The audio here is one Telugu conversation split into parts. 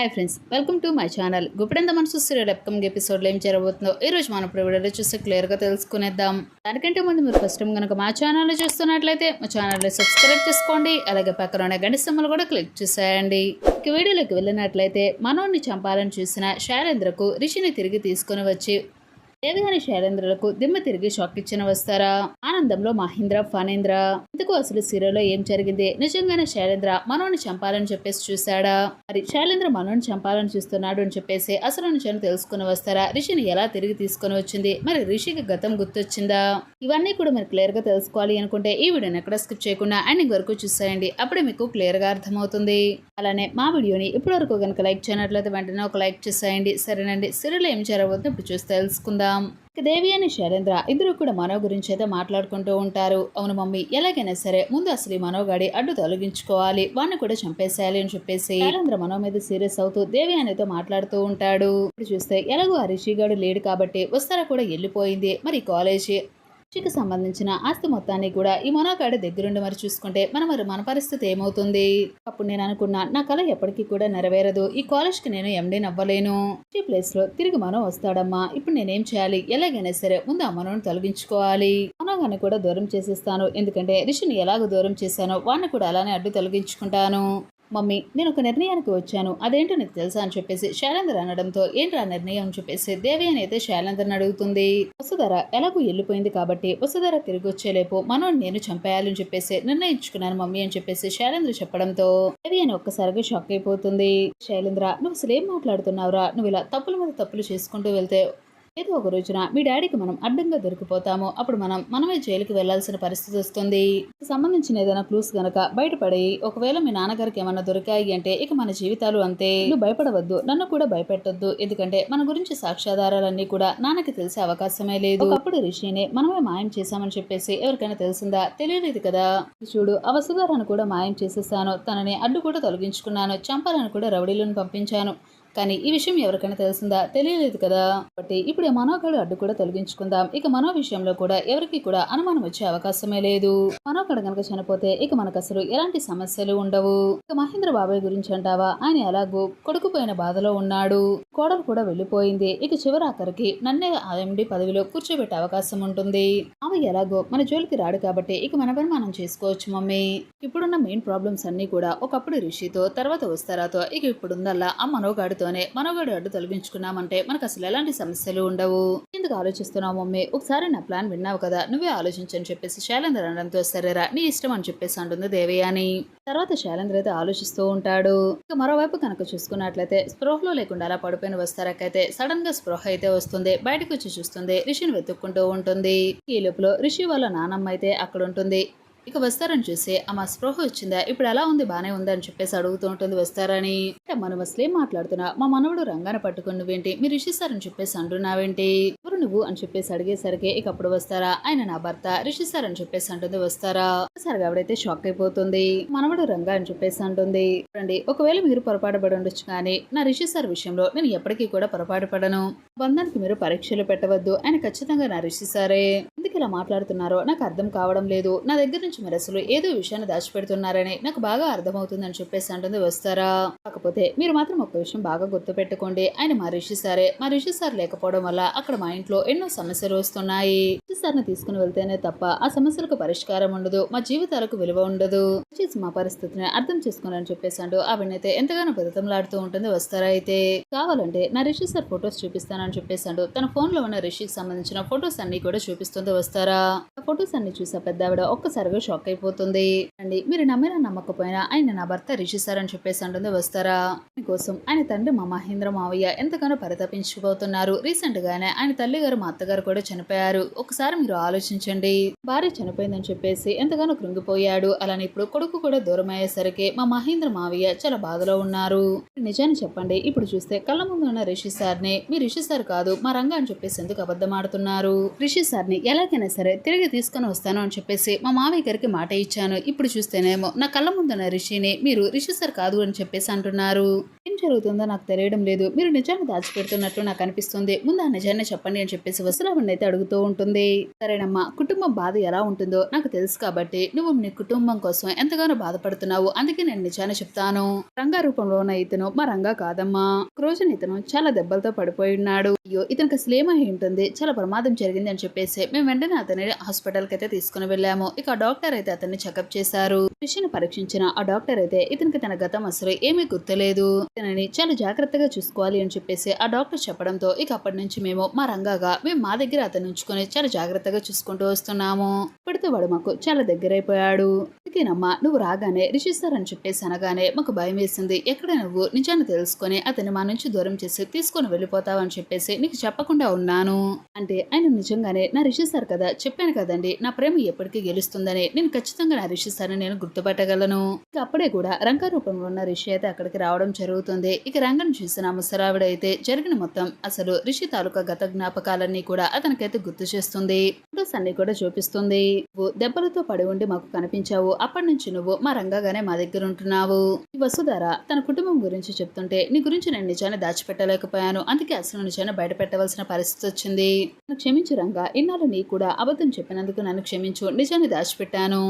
Hi friends welcome to my channel Guppedantha Manasu serial upcoming ఎపిసోడ్లో ఏం జరగబోతుందో ఈ రోజు మనం ఇప్పుడు వీడియోలో చూస్తే క్లియర్గా తెలుసుకునేద్దాం. దానికంటే ముందు మీరు ఫస్ట్ టైం కనుక మా ఛానల్లో చూస్తున్నట్లయితే మా ఛానల్ని సబ్స్క్రైబ్ చేసుకోండి. అలాగే పక్కన ఉన్న గంట సింబల్ కూడా క్లిక్ చేసేయండి. ఇక వీడియోలోకి వెళ్ళినట్లయితే మనోన్ని చంపాలని చూసిన శైలేంద్రకు రిషిని తిరిగి తీసుకొని వచ్చి దేవిగాని శైలేంద్రులకు దిమ్మ తిరిగి షాక్ ఇచ్చిన వస్తారా? ఆనందంలో మహేంద్ర ఫణేంద్ర. ఇందుకు అసలు సీరియల్లో ఏం జరిగింది? నిజంగానే శైలేంద్ర మనోని చంపాలని చెప్పేసి చూశాడా? మరి శైలేంద్ర మనోని చంపాలని చూస్తున్నాడు అని చెప్పేసి అసలు నిజాన్ని తెలుసుకుని వస్తారా? రిషిని ఎలా తిరిగి తీసుకొని వచ్చింది? మరి రిషికి గతం గుర్తొచ్చిందా? ఇవన్నీ కూడా మీరు క్లియర్గా తెలుసుకోవాలి అనుకుంటే ఈ వీడియోని ఎక్కడ స్కిప్ చేయకుండా ఎండింగ్ వరకు చూసేయండి. అప్పుడే మీకు క్లియర్గా అర్థమవుతుంది. అలానే మా వీడియోని ఇప్పటి వరకు కనుక లైక్ చేయనట్లయితే వెంటనే ఒక లైక్ చేసేయండి. సరేనండి. సీరియల్ ఏం జరగబోతుందో ఇప్పుడు చూసి తెలుసుకుందాం. చూద్దాం. దేవి అని శైలేంద్ర ఇద్దరు కూడా మనో గురించి అయితే మాట్లాడుకుంటూ ఉంటారు. అవును మమ్మీ ఎలాగైనా సరే ముందు అసలు ఈ మనోగాడి అడ్డు తొలగించుకోవాలి. వాడిని కూడా చంపేసేయాలి అని చెప్పేసి శైలేంద్ర మనో మీద సీరియస్ అవుతూ దేవి అనేతో మాట్లాడుతూ ఉంటాడు. ఇప్పుడు చూస్తే ఎలాగో ఆ రిషిగాడు లేడు కాబట్టి వస్తారా కూడా వెళ్ళిపోయింది. మరి కాలేజీ కి సంబంధించిన ఆస్తి మొత్తాన్ని కూడా ఈ మొనాకాడ దగ్గరుండి మరి చూసుకుంటే మన మరి మన పరిస్థితి ఏమవుతుంది? అప్పుడు నేను అనుకున్నా నా కళ ఎప్పటికీ కూడా నెరవేరదు. ఈ కాలేజ్కి నేను ఎండీ నవ్వలేను. ఈ ప్లేస్లో తిరిగి మనం వస్తాడమ్మా. ఇప్పుడు నేనేం చేయాలి? ఎలాగైనా సరే ముందు ఆ మనోని తొలగించుకోవాలి. మనోగాన్ని కూడా దూరం చేసేస్తాను. ఎందుకంటే రిషిని ఎలాగో దూరం చేశానో వాడిని కూడా అలానే అడ్డు తొలగించుకుంటాను. మమ్మీ నేను ఒక నిర్ణయానికి వచ్చాను. అదేంటో నీకు తెలుసా? అని చెప్పేసి శైలేందర్ అనడంతో ఏంట్రా నిర్ణయం? అని చెప్పేసి దేవి అని అయితే శైలేందర్ని అడుగుతుంది. వసుధర ఎలాగో వెళ్ళిపోయింది కాబట్టి వసుధర తిరిగి వచ్చేలేపు మనం నేను చంపేయాలని చెప్పేసి నిర్ణయించుకున్నాను మమ్మీ అని చెప్పేసి శైలేంద్ర చెప్పడంతో దేవి అని ఒక్కసారిగా షాక్ అయిపోతుంది. శైలేంద్ర నువ్వు అసలు ఏం మాట్లాడుతున్నావురా? నువ్వు ఇలా తప్పుల మీద తప్పులు చేసుకుంటూ వెళ్తే ఏదో ఒక రోజున మీ డాడీకి మనం అడ్డంగా దొరికిపోతాము. అప్పుడు మనం మనమే జైలుకి వెళ్ళాల్సిన పరిస్థితి వస్తుంది. సంబంధించిన ఏదైనా క్లూస్ గనక బయటపడి ఒకవేళ మీ నాన్నగారికి ఏమన్నా దొరికాయి అంటే ఇక మన జీవితాలు అంతే. నువ్వు భయపడవద్దు. నన్ను కూడా భయపెట్టొద్దు. ఎందుకంటే మన గురించి సాక్ష్యాధారాలన్నీ కూడా నాన్నకి తెలిసే అవకాశమే లేదు. అప్పుడు రిషిని మనమే మాయం చేశామని చెప్పేసి ఎవరికైనా తెలిసిందా? తెలియలేదు కదా. చూడు అవసరాలను కూడా మాయం చేసేసాను. తనని అడ్డు కూడా తొలగించుకున్నాను. చంపాలని కూడా రౌడీలను పంపించాను. కానీ ఈ విషయం ఎవరికైనా తెలిసిందా? తెలియలేదు కదా. కాబట్టి ఇప్పుడు మనోగాడు అడ్డు కూడా తొలగించుకుందాం. ఇక మనో విషయంలో కూడా ఎవరికి కూడా అనుమానం వచ్చే అవకాశమే లేదు. మనోగాడు కనుక చనిపోతే ఇక మనకు అసలు ఎలాంటి సమస్యలు ఉండవు. ఇక మహేంద్ర బాబాయ్ గురించి అంటావా? ఆయన ఎలాగో కొడుకుపోయిన బాధలో ఉన్నాడు. కోడలు కూడా వెళ్ళిపోయింది. ఇక చివరి ఆఖరికి నన్నే ఎండి పదవిలో కూర్చోబెట్టే అవకాశం ఉంటుంది. ఆమె ఎలాగో మన జోలికి రాడు కాబట్టి ఇక మన పని మనం చేసుకోవచ్చు మమ్మీ. ఇప్పుడున్న మెయిన్ ప్రాబ్లమ్స్ అన్ని కూడా ఒకప్పుడు రిషితో తర్వాత వస్తారాతో ఇక ఇప్పుడుందల్లా ఆ మనోగాడు సహాయంతోనే మనోగాడు అడ్డు తొలగించుకున్నామంటే మనకు అసలు ఎలాంటి సమస్యలు ఉండవు. ఎందుకు ఆలోచిస్తున్నావు మమ్మీ ఒకసారి నా ప్లాన్ విన్నావు కదా నువ్వే ఆలోచించని చెప్పేసి శైలేంద్ర అనడంతో సరేరా నీ ఇష్టం అని చెప్పేసి అంటుంది దేవయాని. తర్వాత శైలేంద్ర అయితే ఆలోచిస్తూ ఉంటాడు. ఇక మరోవైపు కనుక చూసుకున్నట్లయితే స్పృహలో లేకుండా అలా పడిపోయిన వస్తారకైతే సడన్గా స్పృహ అయితే వస్తుంది బయటకు వచ్చి చూస్తుంది రిషిని వెతుక్కుంటూ ఉంటుంది. ఈ లోపల రిషి వాళ్ళ నానమ్మ అయితే అక్కడ ఉంటుంది ఇక వస్తారని చూసి అమ్మ స్పృహ వచ్చిందా? ఇప్పుడు ఎలా ఉంది? బానే ఉంది? అని చెప్పేసి అడుగుతూ ఉంటుంది వస్తారని. అంటే మనం మాట్లాడుతున్నా మా మనవడు రంగాన పట్టుకుని నువ్వేంటి? మీరు రిషిస్తారని చెప్పేసి అంటున్నావేంటి? ఎవరు నువ్వు? అని చెప్పేసి అడిగేసరికి ఇక అప్పుడు వస్తారా? ఆయన నా భర్త రిషిస్తారని అని చెప్పేసి అంటుంది వస్తారా? సరిగా ఆవిడైతే షాక్ అయిపోతుంది. మనవడు రంగా అని చెప్పేసి అంటుంది. చూడండి ఒకవేళ మీరు పొరపాటు పడి ఉండొచ్చు కానీ నా రిషిస్తార్ విషయంలో నేను ఎప్పటికీ కూడా పొరపాటు పడను బంధానికి మీరు పరీక్షలు పెట్టవద్దు. ఆయన ఖచ్చితంగా నా రిషిస్తారే ఎందుకు ఇలా మాట్లాడుతున్నారో? నాకు అర్థం కావడం లేదు. నా దగ్గర నుంచి మీరు అసలు ఏదో విషయాన్ని దాచిపెడుతున్నారని నాకు బాగా అర్థమవుతుందని చెప్పేసి అంటుంది వస్తారా? కాకపోతే మీరు మాత్రం ఒక విషయం బాగా గుర్తుపెట్టుకోండి. ఆయన మా రిషి సారే. మా రిషి సార్ లేకపోవడం వల్ల అక్కడ మా ఇంట్లో ఎన్నో సమస్యలు వస్తున్నాయి. రిషి సార్ని తీసుకుని వెళ్తేనే తప్ప ఆ సమస్యలకు పరిష్కారం ఉండదు. మా జీవితాలకు విలువ ఉండదు. మా పరిస్థితిని అర్థం చేసుకోనని చెప్పేసాడు ఆవిడనైతే ఎంతగానో బతుతంలాడుతూ ఉంటుంది వస్తారా అయితే? కావాలంటే నా రిషి సార్ ఫొటోస్ చూపిస్తానని చెప్పేసాడు తన ఫోన్లో ఉన్న రిషికి సంబంధించిన ఫొటోస్ అన్ని కూడా చూపిస్తుంది వస్తారా? ఫొటోస్ అన్ని చూసా పెద్ద ఆవిడ ఒక్కసారిగా షాక్ అయిపోతుంది. అండి మీరు నమ్మినా నమ్మకపోయినా ఆయన నా భర్త రిషి సార్ అని చెప్పేసి అంటుంది వస్తారా? కోసం ఆయన తండ్రి మా మహేంద్ర మావయ్య ఎంతగానో పరితపించిపోతున్నారు రీసెంట్ గానే ఆయన తల్లి గారు మా అత్తగారు కూడా చనిపోయారు. ఒకసారి మీరు ఆలోచించండి. భార్య చనిపోయిందని చెప్పేసి ఎంతగానో కృంగిపోయాడు. అలానే ఇప్పుడు కొడుకు కూడా దూరం అయ్యేసరికి మా మహేంద్ర మావయ్య చాలా బాధలో ఉన్నారు. నిజాన్ని చెప్పండి ఇప్పుడు చూస్తే కళ్ళ ముందు ఉన్న రిషి సార్ని మీ రిషి సార్ కాదు మా రంగా అని చెప్పేసి ఎందుకు అబద్ధం ఆడుతున్నారు? రిషి సార్ని ఎలాగైనా సరే తిరిగి తీసుకొని వస్తాను అని చెప్పేసి మా మామయ్య గారికి మాట ఇచ్చాను. ఇప్పుడు చూస్తేనేమో నా కళ్ళ ముందున్న రిషిని మీరు రిషి సార్ కాదు అని చెప్పేసి అంటున్నారు. ఏం జరుగుతుందో నాకు తెలియడం లేదు. మీరు నిజాన్ని దాచిపెడుతున్నట్లు నాకు అనిపిస్తుంది. ముందు ఆ నిజాన్ని చెప్పండి అని చెప్పేసి వసులావణ్ణి అయితే అడుగుతూ ఉంటుంది. సరేనమ్మా కుటుంబం బాధ ఎలా ఉంటుందో నాకు తెలుసు కాబట్టి నువ్వు నీ కుటుంబం కోసం ఎంతగానో బాధపడుతున్నావు. అందుకే నేను నిజాన్ని చెప్తాను. రంగా రూపంలో ఉన్న ఇతను. మా రంగా కాదమ్మా. ఒక రోజున ఇతను చాలా దెబ్బలతో పడిపోయి ఉన్నాడు. అయ్యో ఇతనికి అసలు ఏమై ఉంటుంది? చాలా ప్రమాదం జరిగింది అని చెప్పేసి మేము వెంటనే అతని హాస్పిటల్కి అయితే తీసుకుని వెళ్ళాము. ఇక డాక్టర్ అయితే అతన్ని చెకప్ చేశారు. రిషిని పరీక్షించిన ఆ డాక్టర్ అయితే ఇతనికి తన గతం అసలు ఏమీ గుర్తులేదు. ఇతనిని చాలా జాగ్రత్తగా చూసుకోవాలి అని చెప్పేసి ఆ డాక్టర్ చెప్పడంతో ఇక అప్పటి నుంచి మేము మా రంగాగా మేము మా దగ్గర అతను ఉంచుకొని చాలా జాగ్రత్తగా చూసుకుంటూ వస్తున్నాము. ఇప్పటితో వాడు మాకు చాలా దగ్గరైపోయాడు. అందుకేనమ్మా నువ్వు రాగానే రిషి సార్ అని చెప్పేసి అనగానే మాకు భయం వేసింది ఎక్కడ నువ్వు? నిజాన్ని తెలుసుకొని అతన్ని మా నుంచి దూరం చేసి తీసుకొని వెళ్ళిపోతావని చెప్పేసి నీకు చెప్పకుండా ఉన్నాను. అంటే ఆయన నిజంగానే నా రిషి సార్ కదా చెప్పాను కదండి నా ప్రేమ ఎప్పటికీ గెలుస్తుందని. నేను ఖచ్చితంగా నా రిషి సార్ని నేను గుర్తుపట్టగలను. ఇక అప్పుడే కూడా రంగ రూపంలో ఉన్న రిషి అయితే అక్కడికి రావడం జరుగుతుంది. ఇక రంగను చూసిన ముసరావిడైతే జరిగిన మొత్తం అసలు రిషి తాలూకా గత జ్ఞాపకాలన్నీ కూడా అతనికైతే గుర్తు చేస్తుంది. ఫోటోస్ అన్ని కూడా చూపిస్తుంది. నువ్వు దెబ్బలతో పడి ఉండి మాకు కనిపించావు. అప్పటి నుంచి నువ్వు మా రంగాగానే మా దగ్గర ఉంటున్నావు. ఈ వసుధార తన కుటుంబం గురించి చెప్తుంటే నీ గురించి నేను నిజాన్ని దాచిపెట్టలేకపోయాను. అందుకే అసలు నిజాన్ని బయట పెట్టవలసిన పరిస్థితి వచ్చింది. నన్ను క్షమించు రంగా ఇన్నాళ్ళు నీ కూడా అబద్ధం చెప్పినందుకు నన్ను క్షమించు నిజాన్ని దాచిపెట్టాను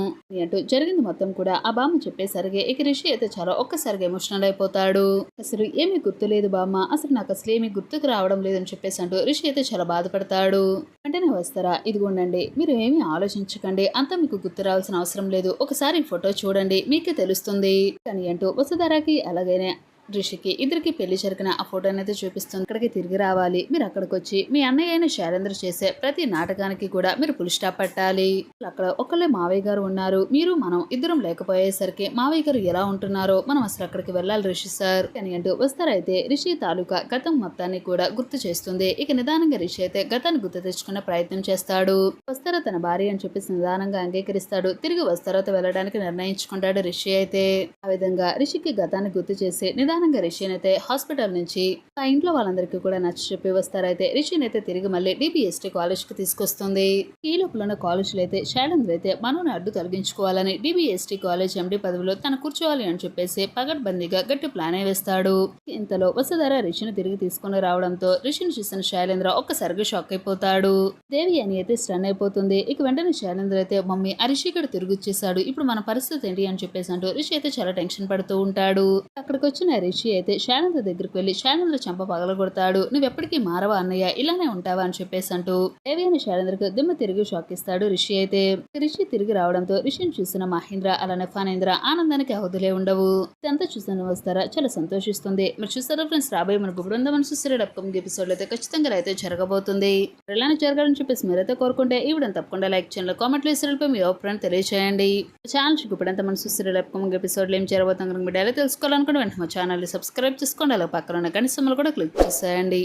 అంటూ జరిగింది మొత్తం కూడా ఆ బామ్మ చెప్పేసరికి ఇక రిషి అయితే చాలా ఒక్కసారిగా ఎమోషనల్ అయిపోతాడు. అసలు ఏమీ గుర్తులేదు బామ్మ అసలు నాకు అసలు ఏమీ గుర్తుకు రావడం లేదని చెప్పేసి అంటూ రిషి అయితే చాలా బాధపడతాడు. వెంటనే వస్తారా ఇదిగోండండి మీరు ఏమీ ఆలోచించకండి అంతా మీకు గుర్తు రావాల్సిన అవసరం లేదు. ఒక ఈ ఫోటో చూడండి మీకే తెలుస్తుంది. కానీ అంటూ వసుధారాకి అలాగైనా రిషికి ఇద్దరికి పెళ్ళి జరిగిన ఆ ఫోటోని అయితే చూపిస్తుంది. ఇక్కడికి తిరిగి రావాలి. మీరు అక్కడికి వచ్చి మీ అన్నయ్య అయిన శైలేంద్ర చేసే ప్రతి నాటకానికి కూడా మీరు పులి స్టాప్ పెట్టాలి. అక్కడ ఒకళ్ళే మావయ్య గారు ఉన్నారు. మీరు మనం ఇద్దరం లేకపోయేసరికి మావయ్య గారు ఎలా ఉంటున్నారో మనం అసలు అక్కడికి వెళ్ళాలి రిషి సార్ అని అంటూ వస్తారైతే రిషి తాలూకా గతం మొత్తాన్ని కూడా గుర్తు చేస్తుంది. ఇక నిదానంగా రిషి అయితే గతాన్ని గుర్తు తెచ్చుకునే ప్రయత్నం చేస్తాడు. వస్తారా తన భార్య అని చెప్పేసి నిదానంగా అంగీకరిస్తాడు. తిరిగి వస్తారాతో వెళ్ళడానికి నిర్ణయించుకుంటాడు రిషి అయితే. ఆ విధంగా రిషికి గతాన్ని గుర్తు చేసి నిదానంగా రిషిన్ అయితే హాస్పిటల్ నుంచి ఆ ఇంట్లో వాళ్ళందరికీ కూడా నచ్చ చెప్పి వస్తారైతే రిషిన్ అయితే తిరిగి మళ్ళీ డిబిఎస్టీ కాలేజ్కి తీసుకొస్తుంది. ఈ లోపల ఉన్న కాలేజీలో అయితే శైలేంద్ర అయితే మనోని అడ్డు తొలగించుకోవాలని డిబిఎస్టీ కాలేజ్ ఎండి పదవిలో తను కూర్చోవాలి అని చెప్పేసి పగడ్బందీగా గట్టి ప్లాన్ వేస్తాడు. ఇంతలో వసుధార రిషిని తిరిగి తీసుకుని రావడంతో రిషిని చూసిన శైలేంద్ర ఒక్కసారిగా షాక్ అయిపోతాడు. దేవి అని అయితే స్టన్ అయిపోతుంది. ఇక వెంటనే శైలేంద్ర అయితే మమ్మీ ఆ రిషి ఇక్కడ తిరిగి వచ్చేసాడు. ఇప్పుడు మన పరిస్థితి ఏంటి? అని చెప్పేసి అంటూ రిషి అయితే చాలా టెన్షన్ పడుతూ ఉంటాడు. అక్కడికి వచ్చిన రిషి అయితే శానంద దగ్గరికి వెళ్ళి శైలేంద్ర చెంప పగలగొడతాడు. నువ్వు ఎప్పటికీ మారవా అన్నయ్య? ఇలానే ఉంటావా? అని చెప్పేసి అంటూ దేవి అని శానంద్రకు దిమ్మ తిరిగి షాక్ ఇస్తాడు రిషి అయితే. రిషి తిరిగి రావడంతో రిషిని చూసిన మహేంద్ర అలానే ఫానేంద్ర ఆనందానికి అవధులే ఉండవు. ఇదంతా చూసిన వస్తారా? చాలా సంతోషిస్తుంది. మరి చూస్తారా ఫ్రెండ్స్ రాబోయే మనకు ఇప్పుడు ఉందా మన చూస్తారు అప్కమింగ్ ఎపిసోడ్ అయితే ఖచ్చితంగా అయితే జరగబోతుంది. ఇలానే జరగాలని చెప్పేసి మీరైతే కోరుకుంటే ఈ వీడియో తప్పకుండా లైక్ చేయండి. కామెంట్లు వేసినపై మీ అభిప్రాయం తెలియజేయండి ఛానల్ ఇప్పుడు ఎంత మనసు చూస్తారు అప్కమింగ్ ఎపిసోడ్లో ఏం జరగబోతుంది కనుక మీరు డైలీ తెలుసుకోవాలనుకుంటే వెంటనే మా ఛానల్ని సబ్స్క్రైబ్ చేసుకోండి. అలా పక్కన ఉన్న గణిసమ్మలు కూడా క్లిక్ చేసేయండి.